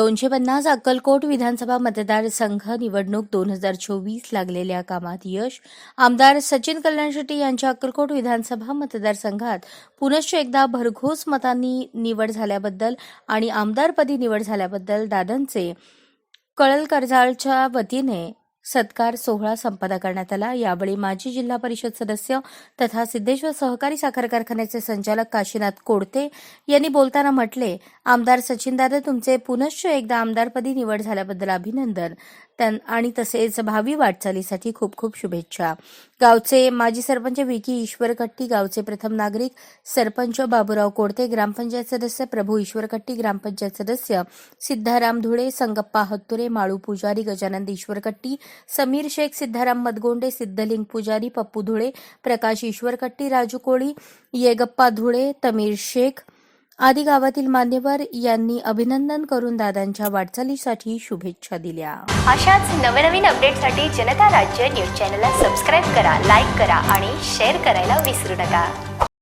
दोनशे पन्नास अक्कलकोट विधानसभा मतदारसंघ निवडणूक दोन हजार चोवीस लागलेल्या कामात यश. आमदार सचिन कल्याण शेट्टी यांच्या अक्कलकोट विधानसभा मतदारसंघात पुनश्च एकदा भरघोस मतांनी निवड झाल्याबद्दल आणि आमदारपदी निवड झाल्याबद्दल दादांचे कळल कर्जाळच्या वतीने सत्कार सोहळा संपन्न करण्यात आला. यावेळी माजी जिल्हा परिषद सदस्य तथा सिद्धेश्वर सहकारी साखर कारखान्याचे संचालक काशीनाथ कोडते यांनी बोलताना म्हटले आमदार सचिनदादा तुमचे पुनश्च एकदा आमदारपदी निवड झाल्याबद्दल अभिनंदन. त्यां- आणि तसेच भावी वाटचालीसाठी खूप खूप शुभेच्छा. गावचे माजी सरपंच विकी ईश्वर कट्टी गावचे प्रथम नागरिक सरपंच बाबूराव कोडते ग्रामपंचायत सदस्य प्रभू ईश्वर कट्टी ग्रामपंचायत सदस्य सिद्धाराम धुळे संगप्पा हत्तुरे माळू पुजारी गजानंद ईश्वर कट्टी समीर शेख सिद्धाराम मदगोंडे सिद्धलिंग पुजारी पप्पू धुळे प्रकाश ईश्वर कट्टी राजू कोळी येगप्पा धुळे तमीर शेख आदी गावातील मान्यवर यांनी अभिनंदन करून दादांच्या वाटचालीसाठी शुभेच्छा दिल्या. अशाच नवनवीन अपडेटसाठी जनता राज्य न्यूज चॅनलला सबस्क्राईब करा लाईक करा आणि शेअर करायला विसरू नका.